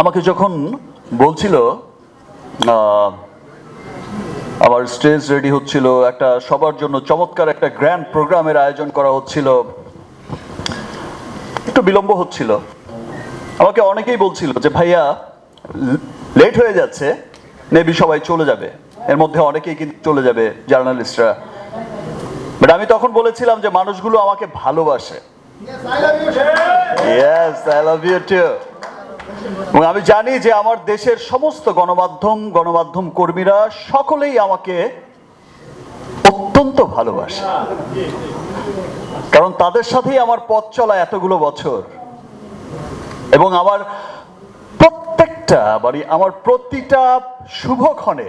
আমাকে যখন বলছিল আমার স্টেজ রেডি হচ্ছিল, একটা সবার জন্য চমৎকার একটা গ্র্যান্ড প্রোগ্রামের আয়োজন করা হচ্ছিল, একটু বিলম্ব হচ্ছিল। আমাকে অনেকেই বলছিল যে, ভাইয়া লেট হয়ে যাচ্ছে নেবি সবাই চলে যাবে। এর মধ্যে অনেকেই কিন্তু চলে যাবে জার্নালিস্টরা। বাট আমি তখন বলেছিলাম যে মানুষগুলো আমাকে ভালোবাসে। আমি জানি যে আমার দেশের সমস্ত গণমাধ্যম গণমাধ্যম কর্মীরা সকলেই আমাকে অত্যন্ত ভালোবাসে। কারণ তাদের সাথেই আমার পথ চলা এতগুলো বছর। এবং আমার প্রত্যেকটা মানে আমার প্রতিটা শুভক্ষণে